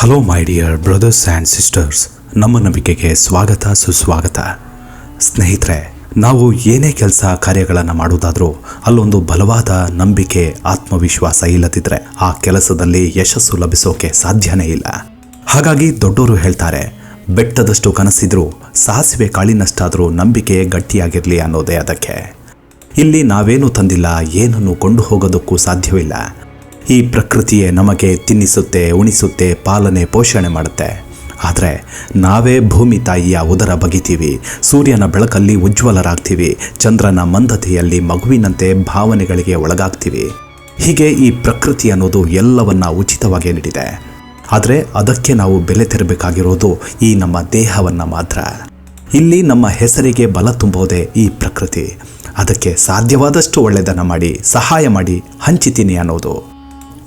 Hello my dear brothers and sisters ನಮ್ಮ ನಂಬಿಕೆಗೆ ಸ್ವಾಗತ, ಸುಸ್ವಾಗತ. ಸ್ನೇಹಿತರೆ, ನಾವು ಏನೇ ಕೆಲಸ ಕಾರ್ಯಗಳನ್ನು ಮಾಡುವುದಾದರೂ ಅಲ್ಲೊಂದು ಬಲವಾದ ನಂಬಿಕೆ, ಆತ್ಮವಿಶ್ವಾಸ ಇಲ್ಲದಿದ್ದರೆ ಆ ಕೆಲಸದಲ್ಲಿ ಯಶಸ್ಸು ಲಭಿಸೋಕೆ ಸಾಧ್ಯನೇ ಇಲ್ಲ. ಹಾಗಾಗಿ ದೊಡ್ಡವರು ಹೇಳ್ತಾರೆ, ಬೆಟ್ಟದಷ್ಟು ಕನಸಿದ್ರೂ ಸಾಸಿವೆ ಕಾಳಿನಷ್ಟಾದರೂ ನಂಬಿಕೆ ಗಟ್ಟಿಯಾಗಿರಲಿ ಅನ್ನೋದೇ ಅದಕ್ಕೆ. ಇಲ್ಲಿ ನಾವೇನು ತಂದಿಲ್ಲ, ಏನನ್ನು ಕೊಂಡು ಹೋಗೋದಕ್ಕೂ ಸಾಧ್ಯವಿಲ್ಲ ಈ ಪ್ರಕೃತಿಯೇ ನಮಗೆ ತಿನ್ನಿಸುತ್ತೆ, ಉಣಿಸುತ್ತೆ, ಪಾಲನೆ, ಪೋಷಣೆ ಮಾಡುತ್ತೆ. ಆದರೆ ನಾವೇ ಭೂಮಿ ತಾಯಿಯ ಉದರ ಬಗಿತೀವಿ, ಸೂರ್ಯನ ಬೆಳಕಲ್ಲಿ ಉಜ್ವಲರಾಗ್ತೀವಿ, ಚಂದ್ರನ ಮಂದತೆಯಲ್ಲಿ ಮಗುವಿನಂತೆ ಭಾವನೆಗಳಿಗೆ ಒಳಗಾಗ್ತೀವಿ. ಹೀಗೆ ಈ ಪ್ರಕೃತಿ ಅನ್ನೋದು ಎಲ್ಲವನ್ನ ಉಚಿತವಾಗಿ ನೀಡಿದೆ. ಆದರೆ ಅದಕ್ಕೆ ನಾವು ಬೆಲೆ ತೆರಬೇಕಾಗಿರೋದು ಈ ನಮ್ಮ ದೇಹವನ್ನು ಮಾತ್ರ. ಇಲ್ಲಿ ನಮ್ಮ ಹೆಸರಿಗೆ ಬಲ ತುಂಬೋದೇ ಈ ಪ್ರಕೃತಿ. ಅದಕ್ಕೆ ಸಾಧ್ಯವಾದಷ್ಟು ಒಳ್ಳೆಯದನ್ನು ಮಾಡಿ, ಸಹಾಯ ಮಾಡಿ, ಹಂಚಿತೀನಿ ಅನ್ನೋದು.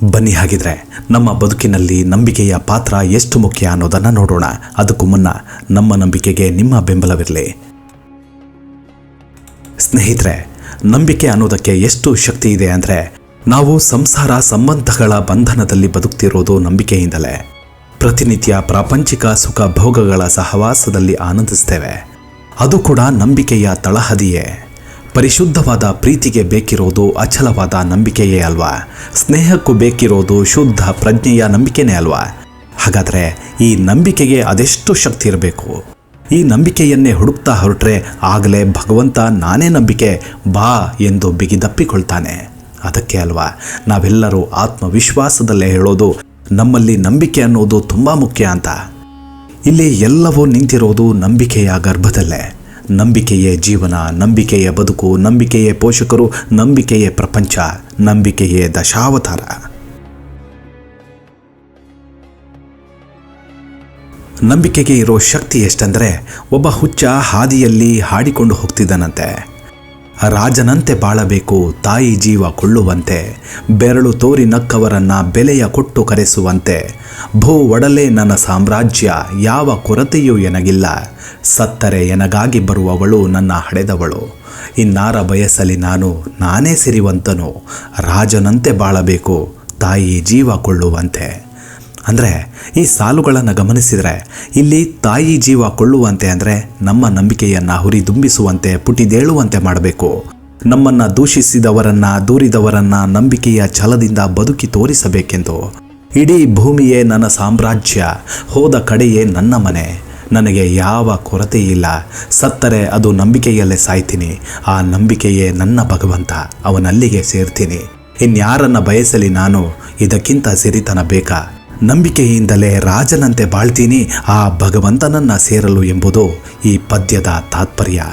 ಬನ್ನಿ ಹಾಗಿದ್ರೆ ನಮ್ಮ ಬದುಕಿನಲ್ಲಿ ನಂಬಿಕೆಯ ಪಾತ್ರ ಎಷ್ಟು ಮುಖ್ಯ ಅನ್ನೋದನ್ನು ನೋಡೋಣ. ಅದಕ್ಕೂ ಮುನ್ನ ನಮ್ಮ ನಂಬಿಕೆಗೆ ನಿಮ್ಮ ಬೆಂಬಲವಿರಲಿ. ಸ್ನೇಹಿತರೆ, ನಂಬಿಕೆ ಅನ್ನೋದಕ್ಕೆ ಎಷ್ಟು ಶಕ್ತಿ ಇದೆ ಅಂದರೆ ನಾವು ಸಂಸಾರ ಸಂಬಂಧಗಳ ಬಂಧನದಲ್ಲಿ ಬದುಕ್ತಿರೋದು ನಂಬಿಕೆಯಿಂದಲೇ. ಪ್ರತಿನಿತ್ಯ ಪ್ರಾಪಂಚಿಕ ಸುಖ ಭೋಗಗಳ ಸಹವಾಸದಲ್ಲಿ ಆನಂದಿಸ್ತೇವೆ. ಅದು ಕೂಡ ನಂಬಿಕೆಯ ತಳಹದಿಯೇ. ಪರಿಶುದ್ಧವಾದ ಪ್ರೀತಿಗೆ ಬೇಕಿರೋದು ಅಚಲವಾದ ನಂಬಿಕೆಯೇ ಅಲ್ವಾ? ಸ್ನೇಹಕ್ಕೂ ಬೇಕಿರೋದು ಶುದ್ಧ ಪ್ರಜ್ಞೆಯ ನಂಬಿಕೆನೇ ಅಲ್ವಾ? ಹಾಗಾದರೆ ಈ ನಂಬಿಕೆಗೆ ಅದೆಷ್ಟು ಶಕ್ತಿ ಇರಬೇಕು? ಈ ನಂಬಿಕೆಯನ್ನೇ ಹುಡುಕ್ತಾ ಹೊರಟ್ರೆ ಆಗಲೇ ಭಗವಂತ ನಾನೇ ನಂಬಿಕೆ, ಬಾ ಎಂದು ಬಿಗಿದಪ್ಪಿಕೊಳ್ತಾನೆ. ಅದಕ್ಕೆ ಅಲ್ವಾ? ನಾವೆಲ್ಲರೂ ಆತ್ಮವಿಶ್ವಾಸದಲ್ಲೇ ಹೇಳೋದು ನಮ್ಮಲ್ಲಿ ನಂಬಿಕೆ ಅನ್ನೋದು ತುಂಬ ಮುಖ್ಯ ಅಂತ. ಇಲ್ಲಿ ಎಲ್ಲವೂ ನಿಂತಿರೋದು ನಂಬಿಕೆಯ ಗರ್ಭದಲ್ಲೇ. ನಂಬಿಕೆಯೇ ಜೀವನ, ನಂಬಿಕೆಯ ಬದುಕು, ನಂಬಿಕೆಯೇ ಪೋಷಕರು, ನಂಬಿಕೆಯೇ ಪ್ರಪಂಚ, ನಂಬಿಕೆಯೇ ದಶಾವತಾರ. ನಂಬಿಕೆಗೆ ಇರೋ ಶಕ್ತಿ ಎಷ್ಟಂದರೆ ಒಬ್ಬ ಹುಚ್ಚ ಹಾದಿಯಲ್ಲಿ ಹಾಡಿಕೊಂಡು ಹೋಗ್ತಿದ್ದನಂತೆ ರಾಜನಂತೆ ಬಾಳಬೇಕು, ತಾಯಿ ಜೀವ ಕೊಳ್ಳುವಂತೆ, ಬೆರಳು ತೋರಿ ನಕ್ಕವರನ್ನು ಬೆಲೆಯ ಕೊಟ್ಟು ಕರೆಸುವಂತೆ ಭೂ ಒಡಲೆ ನನ್ನ ಸಾಮ್ರಾಜ್ಯ, ಯಾವ ಕೊರತೆಯೂ ಎನಗಿಲ್ಲ. ಸತ್ತರೆ ಎನಗಾಗಿ ಬರುವವಳು ನನ್ನ ಹಡೆದವಳು. ಇನ್ನಾರ ಬಯಸಲಿ ನಾನು, ನಾನೇ ಸಿರಿವಂತನು, ರಾಜನಂತೆ ಬಾಳಬೇಕು, ತಾಯಿ ಜೀವ ಕೊಳ್ಳುವಂತೆ. ಅಂದರೆ, ಈ ಸಾಲುಗಳನ್ನು ಗಮನಿಸಿದರೆ, ಇಲ್ಲಿ ತಾಯಿ ಜೀವ ಕೊಳ್ಳುವಂತೆ ಅಂದರೆ, ನಮ್ಮ ನಂಬಿಕೆಯನ್ನು ಹುರಿದುಂಬಿಸುವಂತೆ, ಪುಟಿದೇಳುವಂತೆ ಮಾಡಬೇಕು. ನಮ್ಮನ್ನು ದೂಷಿಸಿದವರನ್ನು, ದೂರಿದವರನ್ನು ನಂಬಿಕೆಯ ಛಲದಿಂದ ಬದುಕಿ ತೋರಿಸಬೇಕೆಂದು. ಇಡೀ ಭೂಮಿಯೇ ನನ್ನ ಸಾಮ್ರಾಜ್ಯ, ಹೋದ ಕಡೆಯೇ ನನ್ನ ಮನೆ. ನನಗೆ ಯಾವ ಕೊರತೆ ಇಲ್ಲ ಸತ್ತರೆ ಅದು ನಂಬಿಕೆಯಲ್ಲೇ ಸಾಯ್ತೀನಿ. ಆ ನಂಬಿಕೆಯೇ ನನ್ನ ಭಗವಂತ, ಅವನಲ್ಲಿಗೆ ಸೇರ್ತೀನಿ. ಇನ್ಯಾರನ್ನ ಬಯಸಲಿ ನಾನು, ಇದಕ್ಕಿಂತ ಸಿರಿತನ ಬೇಕಾ? ನಂಬಿಕೆಯಿಂದಲೇ ರಾಜನಂತೆ ಬಾಳ್ತೀನಿ, ಆ ಭಗವಂತನನ್ನ ಸೇರಲು ಎಂಬುದು ಈ ಪದ್ಯದ ತಾತ್ಪರ್ಯ.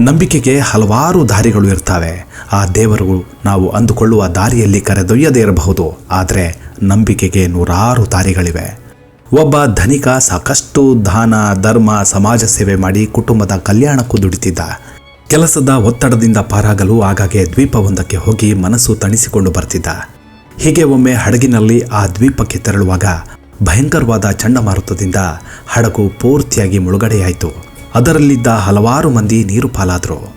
ನಂಬಿಕೆಗೆ ಹಲವಾರು ದಾರಿಗಳು ಇರ್ತವೆ. ಆ ದೇವರು ನಾವು ಅಂದುಕೊಳ್ಳುವ ದಾರಿಯಲ್ಲಿ ಕರೆದೊಯ್ಯದೇ ಇರಬಹುದು. ಆದರೆ ನಂಬಿಕೆಗೆ ನೂರಾರು ದಾರಿಗಳಿವೆ. ಒಬ್ಬ ಧನಿಕ ಸಾಕಷ್ಟು ದಾನ, ಧರ್ಮ, ಸಮಾಜ ಸೇವೆ ಮಾಡಿ ಕುಟುಂಬದ ಕಲ್ಯಾಣಕ್ಕೂ ದುಡಿತಿದ್ದ. ಕೆಲಸದ ಒತ್ತಡದಿಂದ ಪಾರಾಗಲು ಆಗಾಗ್ಗೆ ದ್ವೀಪವೊಂದಕ್ಕೆ ಹೋಗಿ ಮನಸ್ಸು ತಣಿಸಿಕೊಂಡು ಬರ್ತಿದ್ದ. ಹೀಗೆ ಒಮ್ಮೆ ಹಡಗಿನಲ್ಲಿ ಆ ದ್ವೀಪಕ್ಕೆ ತೆರಳುವಾಗ ಭಯಂಕರವಾದ ಚಂಡಮಾರುತದಿಂದ ಹಡಗು ಪೂರ್ತಿಯಾಗಿ ಮುಳುಗಡೆಯಾಯಿತು. ಅದರಲ್ಲಿದ್ದ ಹಲವಾರು ಮಂದಿ ನೀರು ಪಾಲಾದರು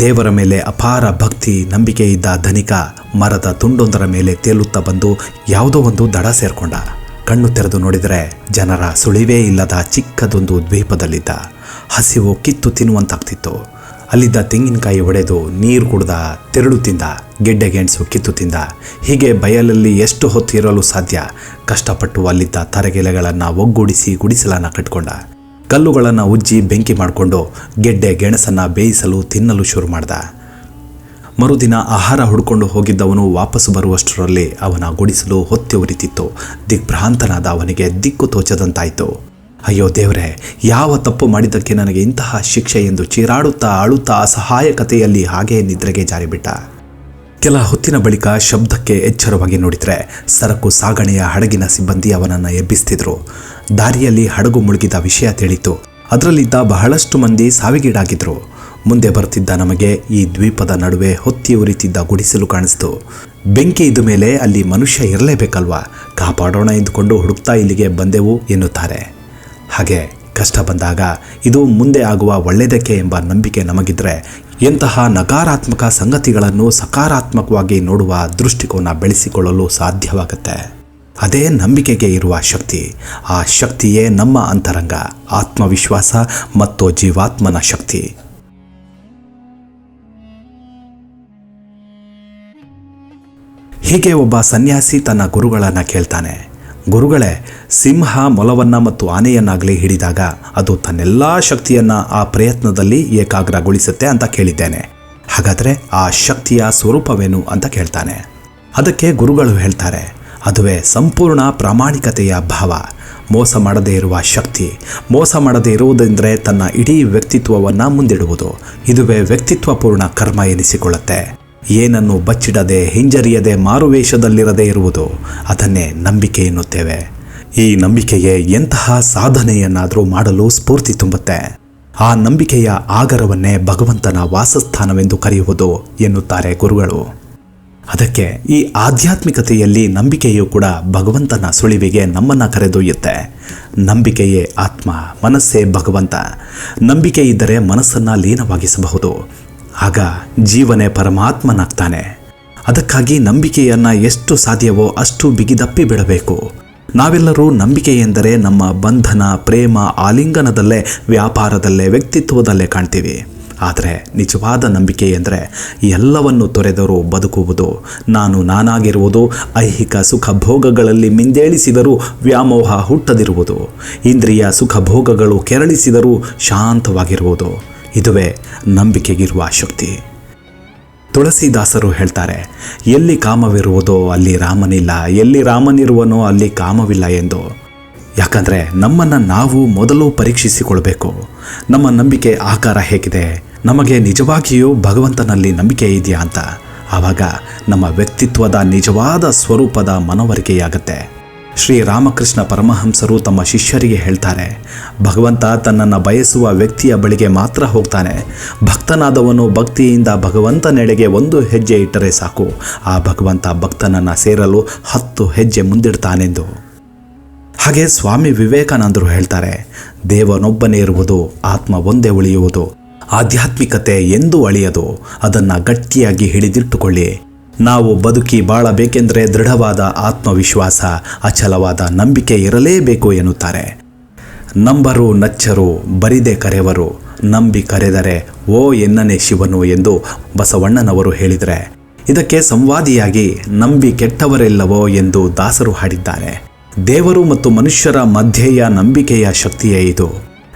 ದೇವರ ಮೇಲೆ ಅಪಾರ ಭಕ್ತಿ, ನಂಬಿಕೆ ಇದ್ದ ಧನಿಕ ಮರದ ತುಂಡೊಂದರ ಮೇಲೆ ತೇಲುತ್ತಾ ಬಂದು ಯಾವುದೋ ಒಂದು ದಡ ಸೇರ್ಕೊಂಡ. ಕಣ್ಣು ತೆರೆದು ನೋಡಿದರೆ ಜನರ ಸುಳಿವೇ ಇಲ್ಲದ ಚಿಕ್ಕದೊಂದು ದ್ವೀಪದಲ್ಲಿದ್ದ. ಹಸಿವು ಕಿತ್ತು ತಿನ್ನುವಂತಾಗ್ತಿತ್ತು. ಅಲ್ಲಿದ್ದ ತೆಂಗಿನಕಾಯಿ ಒಡೆದು ನೀರು ಕುಡ್ದ, ತೆರಳು ತಿಂದ, ಗೆಡ್ಡೆ ಗೆಣಸು ಕಿತ್ತು ತಿಂದ. ಹೀಗೆ ಬಯಲಲ್ಲಿ ಎಷ್ಟು ಹೊತ್ತು ಇರಲು ಸಾಧ್ಯ? ಕಷ್ಟಪಟ್ಟು ಅಲ್ಲಿದ್ದ ತರಗೆಲೆಗಳನ್ನು ಒಗ್ಗೂಡಿಸಿ ಗುಡಿಸಲನ್ನು ಕಟ್ಕೊಂಡ ಕಲ್ಲುಗಳನ್ನು ಉಜ್ಜಿ ಬೆಂಕಿ ಮಾಡಿಕೊಂಡು ಗೆಡ್ಡೆ ಗೆಣಸನ್ನು ಬೇಯಿಸಲು ತಿನ್ನಲು ಶುರು ಮಾಡ್ದ. ಮರುದಿನ ಆಹಾರ ಹುಡ್ಕೊಂಡು ಹೋಗಿದ್ದವನು ವಾಪಸ್ಸು ಬರುವಷ್ಟರಲ್ಲಿ ಅವನ ಗುಡಿಸಲು ಹೊತ್ತಿ ಉರಿತಿತ್ತು. ದಿಗ್ಭ್ರಾಂತನಾದ ಅವನಿಗೆ ದಿಕ್ಕು ತೋಚದಂತಾಯಿತು. ಅಯ್ಯೋ ದೇವರೇ, ಯಾವ ತಪ್ಪು ಮಾಡಿದ್ದಕ್ಕೆ ನನಗೆ ಇಂತಹ ಶಿಕ್ಷೆ ಎಂದು ಚೀರಾಡುತ್ತಾ ಅಳುತ್ತಾ ಅಸಹಾಯಕತೆಯಲ್ಲಿ ಹಾಗೇ ನಿದ್ರೆಗೆ ಜಾರಿಬಿಟ್ಟ. ಕೆಲ ಹೊತ್ತಿನ ಬಳಿಕ ಶಬ್ದಕ್ಕೆ ಎಚ್ಚರವಾಗಿ ನೋಡಿದರೆ ಸರಕು ಸಾಗಣೆಯ ಹಡಗಿನ ಸಿಬ್ಬಂದಿ ಅವನನ್ನು ಎಬ್ಬಿಸ್ತಿದ್ರು. ದಾರಿಯಲ್ಲಿ ಹಡಗು ಮುಳುಗಿದ ವಿಷಯ ತಿಳಿತು. ಅದರಲ್ಲಿದ್ದ ಬಹಳಷ್ಟು ಮಂದಿ ಸಾವಿಗೀಡಾಗಿದ್ರು. ಮುಂದೆ ಬರ್ತಿದ್ದ ನಮಗೆ ಈ ದ್ವೀಪದ ನಡುವೆ ಹೊತ್ತಿ ಉರಿತಿದ್ದ ಗುಡಿಸಲು ಕಾಣಿಸ್ತು. ಬೆಂಕಿ ಇದ್ದ ಮೇಲೆ ಅಲ್ಲಿ ಮನುಷ್ಯ ಇರಲೇಬೇಕಲ್ವಾ? ಕಾಪಾಡೋಣ ಎಂದುಕೊಂಡು ಹುಡುಕ್ತಾ ಇಲ್ಲಿಗೆ ಬಂದೆವು ಎನ್ನುತ್ತಾರೆ. ಹಾಗೆ ಕಷ್ಟ ಬಂದಾಗ ಇದು ಮುಂದೆ ಆಗುವ ಒಳ್ಳೆಯದಕ್ಕೆ ಎಂಬ ನಂಬಿಕೆ ನಮಗಿದ್ರೆ ಎಂತಹ ನಕಾರಾತ್ಮಕ ಸಂಗತಿಗಳನ್ನು ಸಕಾರಾತ್ಮಕವಾಗಿ ನೋಡುವ ದೃಷ್ಟಿಕೋನ ಬೆಳೆಸಿಕೊಳ್ಳಲು ಸಾಧ್ಯವಾಗುತ್ತೆ. ಅದೇ ನಂಬಿಕೆಗೆ ಇರುವ ಶಕ್ತಿ. ಆ ಶಕ್ತಿಯೇ ನಮ್ಮ ಅಂತರಂಗ, ಆತ್ಮವಿಶ್ವಾಸ ಮತ್ತು ಜೀವಾತ್ಮನ ಶಕ್ತಿ. ಹೀಗೆ ಒಬ್ಬ ಸನ್ಯಾಸಿ ತನ್ನ ಗುರುಗಳನ್ನು ಕೇಳ್ತಾನೆ. ಗುರುಗಳೇ, ಸಿಂಹ ಮೊಲವನ್ನು ಮತ್ತು ಆನೆಯನ್ನಾಗಲಿ ಹಿಡಿದಾಗ ಅದು ತನ್ನೆಲ್ಲ ಶಕ್ತಿಯನ್ನ ಆ ಪ್ರಯತ್ನದಲ್ಲಿ ಏಕಾಗ್ರಗೊಳಿಸುತ್ತೆ ಅಂತ ಕೇಳಿದ್ದೇನೆ. ಹಾಗಾದರೆ ಆ ಶಕ್ತಿಯ ಸ್ವರೂಪವೇನು ಅಂತ ಕೇಳ್ತಾನೆ. ಅದಕ್ಕೆ ಗುರುಗಳು ಹೇಳ್ತಾರೆ, ಅದುವೇ ಸಂಪೂರ್ಣ ಪ್ರಾಮಾಣಿಕತೆಯ ಭಾವ. ಮೋಸ ಮಾಡದೇ ಇರುವ ಶಕ್ತಿ. ಮೋಸ ಮಾಡದೇ ಇರುವುದೆಂದರೆ ತನ್ನ ಇಡೀ ವ್ಯಕ್ತಿತ್ವವನ್ನು ಮುಂದಿಡುವುದು. ಇದುವೇ ವ್ಯಕ್ತಿತ್ವಪೂರ್ಣ ಕರ್ಮ ಎನಿಸಿಕೊಳ್ಳುತ್ತೆ. ಏನನ್ನು ಬಚ್ಚಿಡದೆ ಹಿಂಜರಿಯದೆ ಮಾರುವೇಷದಲ್ಲಿರದೇ ಇರುವುದು ಅದನ್ನೇ ನಂಬಿಕೆ ಎನ್ನುತ್ತೇವೆ. ಈ ನಂಬಿಕೆಯೇ ಎಂತಹ ಸಾಧನೆಯನ್ನಾದರೂ ಮಾಡಲು ಸ್ಫೂರ್ತಿ ತುಂಬುತ್ತೆ. ಆ ನಂಬಿಕೆಯ ಆಗರವನ್ನೇ ಭಗವಂತನ ವಾಸಸ್ಥಾನವೆಂದು ಕರೆಯುವುದು ಎನ್ನುತ್ತಾರೆ ಗುರುಗಳು. ಅದಕ್ಕೆ ಈ ಆಧ್ಯಾತ್ಮಿಕತೆಯಲ್ಲಿ ನಂಬಿಕೆಯೂ ಕೂಡ ಭಗವಂತನ ಸುಳಿವಿಗೆ ನಮ್ಮನ್ನು ಕರೆದೊಯ್ಯುತ್ತೆ. ನಂಬಿಕೆಯೇ ಆತ್ಮ, ಮನಸ್ಸೇ ಭಗವಂತ. ನಂಬಿಕೆ ಇದ್ದರೆ ಮನಸ್ಸನ್ನು ಲೀನವಾಗಿಸಬಹುದು. ಆಗ ಜೀವನೇ ಪರಮಾತ್ಮನಾಗ್ತಾನೆ. ಅದಕ್ಕಾಗಿ ನಂಬಿಕೆಯನ್ನು ಎಷ್ಟು ಸಾಧ್ಯವೋ ಅಷ್ಟು ಬಿಗಿದಪ್ಪಿ ಬಿಡಬೇಕು. ನಾವೆಲ್ಲರೂ ನಂಬಿಕೆ ಎಂದರೆ ನಮ್ಮ ಬಂಧನ, ಪ್ರೇಮ, ಆಲಿಂಗನದಲ್ಲೇ, ವ್ಯಾಪಾರದಲ್ಲೇ, ವ್ಯಕ್ತಿತ್ವದಲ್ಲೇ ಕಾಣ್ತೀವಿ. ಆದರೆ ನಿಜವಾದ ನಂಬಿಕೆ ಎಂದರೆ ಎಲ್ಲವನ್ನು ತೊರೆದರೂ ಬದುಕುವುದು. ನಾನು ನಾನಾಗಿರುವುದು, ಐಹಿಕ ಸುಖ ಭೋಗಗಳಲ್ಲಿ ಮಿಂದೇಳಿಸಿದರೂ ವ್ಯಾಮೋಹ ಹುಟ್ಟದಿರುವುದು. ಇಂದ್ರಿಯ ಸುಖ ಭೋಗಗಳು ಕೆರಳಿಸಿದರೂ ಶಾಂತವಾಗಿರುವುದು. ಇದುವೇ ನಂಬಿಕೆಗಿರುವ ಶಕ್ತಿ. ತುಳಸಿದಾಸರು ಹೇಳ್ತಾರೆ, ಎಲ್ಲಿ ಕಾಮವಿರುವುದೋ ಅಲ್ಲಿ ರಾಮನಿಲ್ಲ, ಎಲ್ಲಿ ರಾಮನಿರುವನೋ ಅಲ್ಲಿ ಕಾಮವಿಲ್ಲ ಎಂದು. ಯಾಕಂದರೆ ನಮ್ಮನ್ನು ನಾವು ಮೊದಲು ಪರೀಕ್ಷಿಸಿಕೊಳ್ಬೇಕು. ನಮ್ಮ ನಂಬಿಕೆ ಆಕಾರ ಹೇಗಿದೆ, ನಮಗೆ ನಿಜವಾಗಿಯೂ ಭಗವಂತನಲ್ಲಿ ನಂಬಿಕೆ ಇದೆಯಾ ಅಂತ. ಆವಾಗ ನಮ್ಮ ವ್ಯಕ್ತಿತ್ವದ ನಿಜವಾದ ಸ್ವರೂಪದ ಮನವರಿಕೆಯಾಗತ್ತೆ. ಶ್ರೀ ರಾಮಕೃಷ್ಣ ಪರಮಹಂಸರು ತಮ್ಮ ಶಿಷ್ಯರಿಗೆ ಹೇಳ್ತಾರೆ, ಭಗವಂತ ತನ್ನನ್ನು ಬಯಸುವ ವ್ಯಕ್ತಿಯ ಬಳಿಗೆ ಮಾತ್ರ ಹೋಗ್ತಾನೆ. ಭಕ್ತನಾದವನು ಭಕ್ತಿಯಿಂದ ಭಗವಂತನೆಡೆಗೆ ಒಂದು ಹೆಜ್ಜೆ ಇಟ್ಟರೆ ಸಾಕು. ಆ ಭಗವಂತ ಭಕ್ತನನ್ನು ಸೇರಲು ಹತ್ತು ಹೆಜ್ಜೆ ಮುಂದಿಡ್ತಾನೆಂದು. ಹಾಗೆ ಸ್ವಾಮಿ ವಿವೇಕಾನಂದರು ಹೇಳ್ತಾರೆ, ದೇವನೊಬ್ಬನೇ ಇರುವುದು, ಆತ್ಮ ಒಂದೇ ಉಳಿಯುವುದು. ಆಧ್ಯಾತ್ಮಿಕತೆ ಎಂದೂ ಅಳಿಯದು. ಅದನ್ನು ಗಟ್ಟಿಯಾಗಿ ಹಿಡಿದಿಟ್ಟುಕೊಳ್ಳಿ. ನಾವು ಬದುಕಿ ಬಾಳಬೇಕೆಂದರೆ ದೃಢವಾದ ಆತ್ಮವಿಶ್ವಾಸ, ಅಚಲವಾದ ನಂಬಿಕೆ ಇರಲೇಬೇಕು ಎನ್ನುತ್ತಾರೆ. ನಂಬರು ನಚ್ಚರು, ಬರಿದೆ ಕರೆವರು, ನಂಬಿ ಕರೆದರೆ ಓ ಎನ್ನನೆ ಶಿವನು ಎಂದು ಬಸವಣ್ಣನವರು ಹೇಳಿದರೆ. ಇದಕ್ಕೆ ಸಂವಾದಿಯಾಗಿ ನಂಬಿ ಕೆಟ್ಟವರೆಲ್ಲವೋ ಎಂದು ದಾಸರು ಹಾಡಿದ್ದಾರೆ. ದೇವರು ಮತ್ತು ಮನುಷ್ಯರ ಮಧ್ಯೆಯ ನಂಬಿಕೆಯ ಶಕ್ತಿಯೇ ಇದು.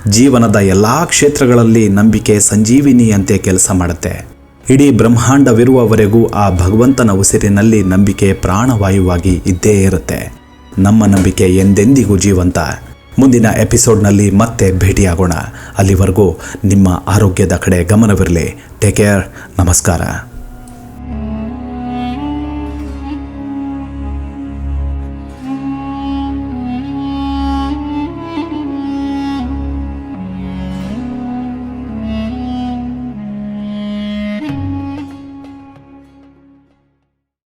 ಜೀವನದ ಎಲ್ಲ ಕ್ಷೇತ್ರಗಳಲ್ಲಿ ನಂಬಿಕೆ ಸಂಜೀವಿನಿಯಂತೆ ಕೆಲಸ ಮಾಡುತ್ತೆ. ಇಡೀ ಬ್ರಹ್ಮಾಂಡವಿರುವವರೆಗೂ ಆ ಭಗವಂತನ ಉಸಿರಿನಲ್ಲಿ ನಂಬಿಕೆ ಪ್ರಾಣವಾಯುವಾಗಿ ಇದ್ದೇ ಇರುತ್ತೆ. ನಮ್ಮ ನಂಬಿಕೆ ಎಂದೆಂದಿಗೂ ಜೀವಂತ. ಮುಂದಿನ ಎಪಿಸೋಡ್ನಲ್ಲಿ ಮತ್ತೆ ಭೇಟಿಯಾಗೋಣ. ಅಲ್ಲಿವರೆಗೂ ನಿಮ್ಮ ಆರೋಗ್ಯದ ಕಡೆ ಗಮನವಿರಲಿ. ಟೇಕ್ ಕೇರ್ ನಮಸ್ಕಾರ.